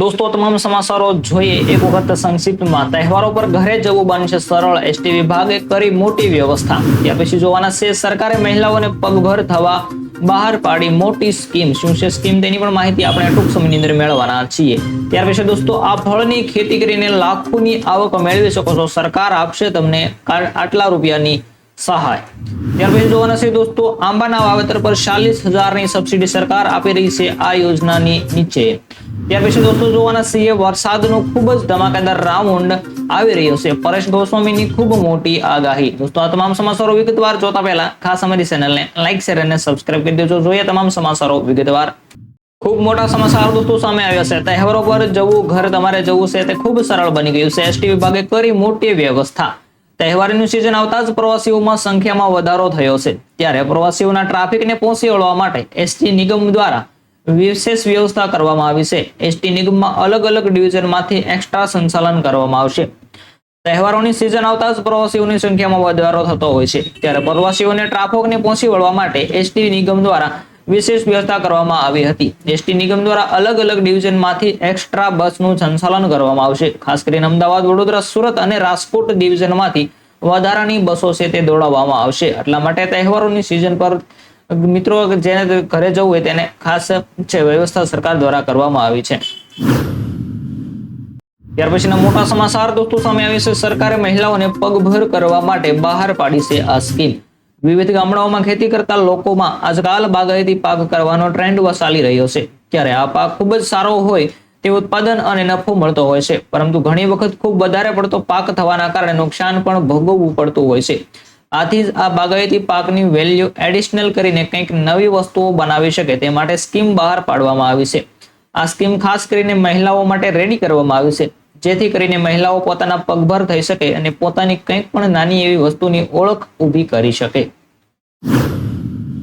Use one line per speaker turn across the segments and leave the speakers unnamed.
દોસ્તો, તમામ સમાચારો જોઈએ એક વખત સંક્ષિપ્તમાં. તહેવારો પર ઘરે જવું બનશે સરળ. એસટી વિભાગે કરી મોટી વ્યવસ્થા. ત્યાર પછી જોવાના છે, સરકારે મહિલાઓને પગભર થવા બહાર પાડી મોટી સ્કીમ. શું છે સ્કીમ? તેની પણ માહિતી આપણે ટૂંક સમયની અંદર મેળવવાના છીએ. ત્યાર પછી દોસ્તો, આ ફળની ખેતી કરીને લાખોની આવક મેળવી શકો છો. સરકાર આપશે તમને આટલા રૂપિયાની સહાય. ત્યાર પછી જોવાના છે દોસ્તો, આંબાના વાવેતર પર ચાલીસ હજારની સબસિડી સરકાર આપી રહી છે આ યોજનાની નીચે. ત્યાર પછી દોસ્તો જોવાના છીએ, વરસાદનો ખૂબ જ ધમાકેદાર રાઉન્ડ આવી રહ્યો છે. પરેશ ગોસ્વામીની ખૂબ મોટી આગાહી. દોસ્તો આ તમામ સમાચારો વિગતવાર જોતા પહેલા ખાસ અમારી ચેનલને લાઈક શેર અને સબસ્ક્રાઇબ કરી દેજો. જોઈએ તમામ સમાચારો વિગતવાર. ખૂબ મોટા સમાચાર દોસ્તો સામે આવ્યા છે. તહેવારો પર જવું, ઘર તમારે જવું છે તે ખૂબ સરળ બની ગયું છે. એસટી વિભાગે કરી મોટી વ્યવસ્થા. તહેવારની સિઝન આવતા જ પ્રવાસીઓમાં સંખ્યામાં વધારો થયો છે. ત્યારે પ્રવાસીઓના ટ્રાફિકને પહોંચી વળવા માટે એસટી નિગમ દ્વારા વિશેષ વ્યવસ્થા કરવામાં આવી છે. એસટી નિગમમાં અલગ અલગ ડિવિઝનમાંથી એક્સ્ટ્રા સંચાલન કરવામાં આવશે. તહેવારોની સિઝન આવતા જ પ્રવાસીઓની સંખ્યામાં વધારો થતો હોય છે. ત્યારે પ્રવાસીઓને ટ્રાફિકને પહોંચી વળવા માટે એસટી નિગમ દ્વારા વિશેષ વ્યવસ્થા કરવામાં આવી હતી. એસટી નિગમ દ્વારા અલગ અલગ ડિવિઝનમાંથી એક્સ્ટ્રા બસનું સંચાલન કરવામાં આવશે. ખાસ કરીને અમદાવાદ, વડોદરા, સુરત અને રાજકોટ ડિવિઝનમાંથી વધારાની બસો છે તે દોડાવવામાં આવશે. એટલા માટે તહેવારોની સિઝન પર મિત્રો જેને ઘરે જવું હોય તેને ખાસ છે વ્યવસ્થા સરકાર દ્વારા કરવામાં આવી છે. ત્યાર પછીના મોટા સમાચાર, દોસ્તો, સામે આવી છે. સરકારે મહિલાઓને પગભર કરવા માટે બહાર પાડી છે આ સ્કીમ. વિવિધ ગામડાઓમાં ખેતી કરતા લોકોમાં આજકાલ બાગાયતી પાક કરવાનો ટ્રેન્ડ વસાલી રહ્યો છે. ત્યારે આ પાક ખૂબ જ સારો હોય તે ઉત્પાદન અને નફો મળતો હોય છે. પરંતુ ઘણી વખત ખૂબ વધારે પડતો પાક થવાના કારણે નુકસાન પણ ભોગવવું પડતું હોય છે. આથી આ બાગાયતી પાકની વેલ્યુ એડિશનલ કરીને કંઈક નવી વસ્તુઓ બનાવી શકે તે માટે સ્કીમ બહાર પાડવામાં આવી છે. આ સ્કીમ ખાસ કરીને મહિલાઓ માટે રેડી કરવામાં આવી છે. જેથી કરીને મહિલાઓ પોતાના પગભર થઈ શકે અને પોતાની કંઈક પણ નાની એવી વસ્તુની ઓળખ ઊભી કરી શકે.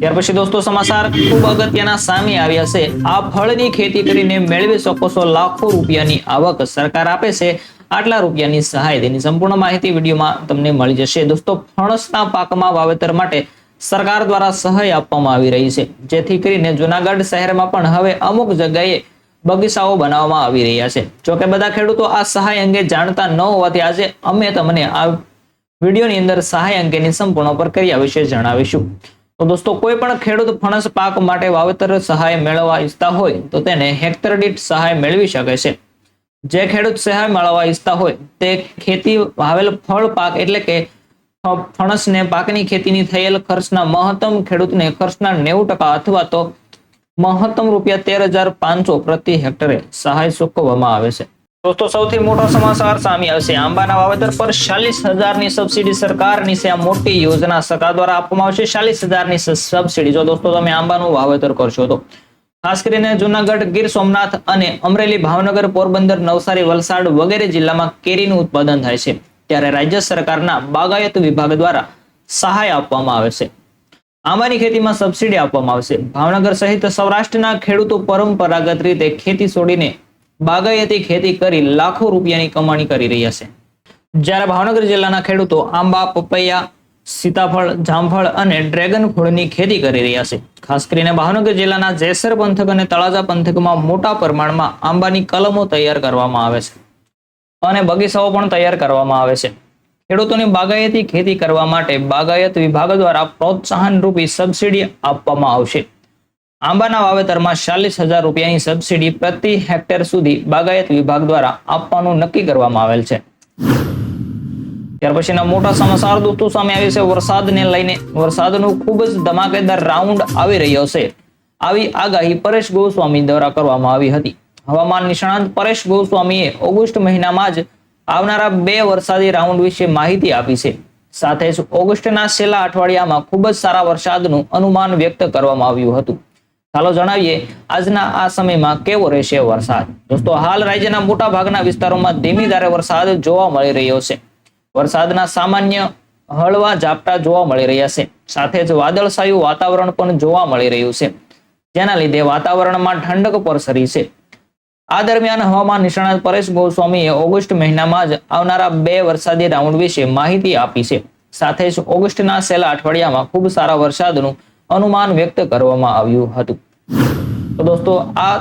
ત્યાર પછી દોસ્તો સમાચાર, ખૂબ અગત્યના સામે આવ્યા છે. આ ફળની ખેતી કરીને મેળવી શકો છો લાખો રૂપિયાની આવક સરકાર આપે છે. આટલા રૂપિયાની સહાય તેની સંપૂર્ણ માહિતી વિડીયોમાં તમને મળી જશે. દોસ્તો, ફણસના પાકમાં વાવેતર માટે સરકાર દ્વારા સહાય આપવામાં આવી રહી છે. જેથી કરીને જુનાગઢ શહેરમાં પણ હવે અમુક જગ્યાએ બગીચાઓ બનાવવામાં આવી રહ્યા છે. જોકે બધા ખેડૂતો આ સહાય અંગે જાણતા ન હોવાથી આજે અમે તમને આ વિડીયોની અંદર સહાય અંગેની સંપૂર્ણ પ્રક્રિયા વિશે જણાવીશું. તો દોસ્તો, કોઈ પણ ખેડૂત ફણસ પાક માટે વાવેતર સહાય મેળવવા ઈચ્છતા હોય તો તેને હેક્ટર દીઠ સહાય મેળવી શકે છે. જે ખેડૂત સહાય મેળવવા ઈચ્છતા હોય તે ખેતી વાવેલ ફળ પાક એટલે કે ફણસને પાકની ખેતીની થયેલ ખર્ચના મહત્તમ ખેડૂતને ખર્ચના નેવું ટકા અથવા તો મહત્તમ રૂપિયા તેર હજાર પાંચસો પ્રતિ હેક્ટરે સહાય ચૂકવવામાં આવે છે. દોસ્તો, સૌથી મોટો સમાચાર સામે આવશે. આંબાના વાવેતર પર ચાલીસ હજારની સબસિડી સરકારની છે. આ મોટી યોજના સરકાર દ્વારા આપવામાં આવશે. ચાલીસ હજારની સબસિડી. જો દોસ્તો, તમે આંબાનું વાવેતર કરશો તો ખાસ કરીને જુનાગઢ, ગીર સોમનાથ અને અમરેલી, ભાવનગર, પોરબંદર, નવસારી, વલસાડ વગેરે જિલ્લામાં કેરીનું ઉત્પાદન થાય છે. ત્યારે રાજ્ય સરકારના બાગાયત વિભાગ દ્વારા સહાય આપવામાં આવે છે. આંબાની ખેતીમાં સબસિડી આપવામાં આવશે. ભાવનગર સહિત સૌરાષ્ટ્રના ખેડૂતો પરંપરાગત રીતે ખેતી છોડીને બાગાયતી ખેતી કરી લાખો રૂપિયાની કમાણી કરી રહ્યા છે. જ્યારે ભાવનગર જિલ્લાના ખેડૂતો આંબા, પપૈયા સીતાફળ, જામફળ અને ડ્રેગન ફળની ખેતી કરી રહ્યા છે. ખાસ કરીને ભાવનગર જિલ્લાના જેસર પંથક અને તળાજા પંથકમાં મોટા પ્રમાણમાં આંબાની કલમો તૈયાર કરવામાં આવે છે અને બગીચાઓ પણ તૈયાર કરવામાં આવે છે. ખેડૂતોની બાગાયતી ખેતી કરવા માટે બાગાયત વિભાગ દ્વારા પ્રોત્સાહન રૂપી સબસિડી આપવામાં આવશે. આંબાના વાવેતરમાં ચાલીસ હજાર રૂપિયાની સબસિડી પ્રતિ હેક્ટર સુધી બાગાયત વિભાગ દ્વારા આપવાનું નક્કી કરવામાં આવેલ છે. ત્યાર પછીના મોટા સમાચાર દોસ્તો, સામે આવે છે વરસાદને લઈને. વરસાદનો ખૂબ જ ધમાકેદાર રાઉન્ડ આવી રહ્યો છે. આવી આગાહી પરેશ ગોસ્વામી દ્વારા કરવામાં આવી હતી. હવામાન નિષ્ણાંત પરેશ ગોસ્વામીએ ઓગસ્ટ મહિનામાં જ આવનારા બે વરસાદી રાઉન્ડ વિશે માહિતી આપી છે. સાથે જ ઓગસ્ટના છેલ્લા અઠવાડિયામાં ખૂબ જ સારા વરસાદનું અનુમાન વ્યક્ત કરવામાં આવ્યું હતું. ચાલો જણાવીએ આજના આ સમયમાં કેવો રહેશે વરસાદ. દોસ્તો, હાલ રાજ્યના મોટા ભાગના વિસ્તારોમાં ધીમી ધારે વરસાદ જોવા મળી રહ્યો છે. વરસાદના સામાન્ય હળવા ઝાપટા જોવા મળી રહ્યા છે. સાથે જ વાદળછાયું વાતાવરણ પણ જોવા મળી રહ્યું છે. જેના લીધે વાતાવરણમાં ઠંડક પરસરી છે. આ દરમિયાન હવામાન નિષ્ણાત પરેશ ગોસ્વામીએ ઓગસ્ટ મહિનામાં જ આવનારા બે વરસાદી રાઉન્ડ વિશે માહિતી આપી છે. સાથે જ ઓગસ્ટના છેલ્લા અઠવાડિયામાં ખૂબ સારા વરસાદનું અનુમાન વ્યક્ત કરવામાં આવ્યું હતું. તો દોસ્તો, આ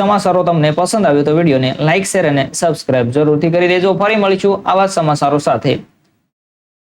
સમાચારો તમને પસંદ આવ્યો તો વિડીયોને લાઇક શેર અને સબસ્ક્રાઇબ જરૂરથી કરી દેજો. ફરી મળીશું આવા સમાચારો સાથે.